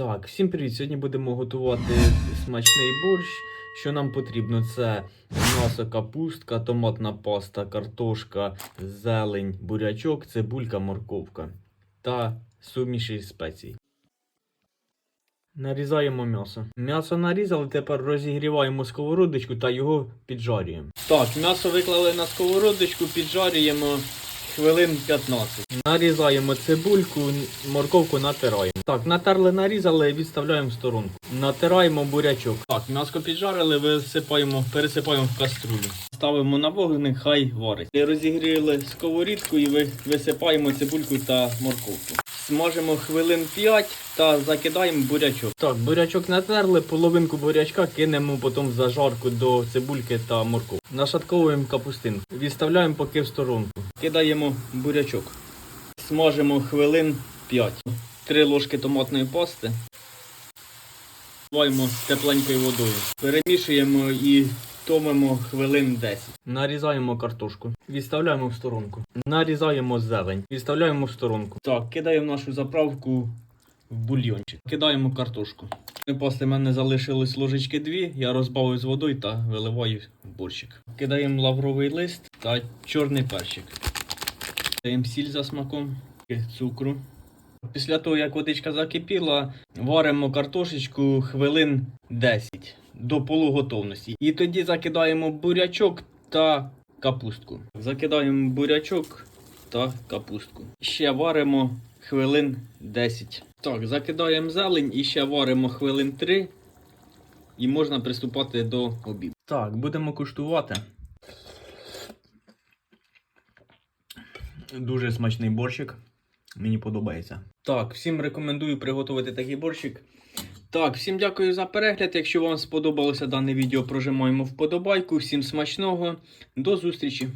Так, всім привіт! Сьогодні будемо готувати смачний борщ. Що нам потрібно? Це м'ясо, капустка, томатна паста, картошка, зелень, бурячок, цибулька, морковка та суміші спецій. Нарізаємо м'ясо. М'ясо нарізали, тепер розігріваємо сковородочку та його піджарюємо. Так, м'ясо виклали на сковородочку, піджарюємо хвилин 15. Нарізаємо цибульку, морковку натираємо. Так, натерли, нарізали, відставляємо в сторонку. Натираємо бурячок. Так, м'ясо піджарили, висипаємо, пересипаємо в каструлю. Ставимо на вогник, хай варить. Розігріли сковорідку і висипаємо цибульку та морковку. Смажимо хвилин 5 та закидаємо бурячок. Так, бурячок натерли, половинку бурячка кинемо потім в зажарку до цибульки та морковки. Нашатковуємо капустинку. Відставляємо поки в сторонку. Кидаємо бурячок. Смажимо хвилин 5. 3 ложки томатної пасти. Вливаємо тепленькою водою. Перемішуємо і томимо хвилин 10. Нарізаємо картошку. Відставляємо в сторонку. Нарізаємо зелень. Відставляємо в сторонку. Так, кидаємо нашу заправку в бульйончик. Кидаємо картошку. Пасти в мене залишилось ложечки дві. Я розбавив з водою та виливаю в борщик. Кидаємо лавровий лист та чорний перчик. Даємо сіль за смаком, цукру. Після того, як водичка закипіла, варимо картошечку хвилин 10 до полуготовності. І тоді закидаємо бурячок та капустку. Закидаємо бурячок та капустку. Ще варимо хвилин 10. Так, закидаємо зелень і ще варимо хвилин 3. І можна приступати до обіду. Так, будемо куштувати. Дуже смачний борщик. Мені подобається. Так, всім рекомендую приготувати такий борщик. Так, всім дякую за перегляд. Якщо вам сподобалося дане відео, прожимаємо вподобайку. Всім смачного. До зустрічі!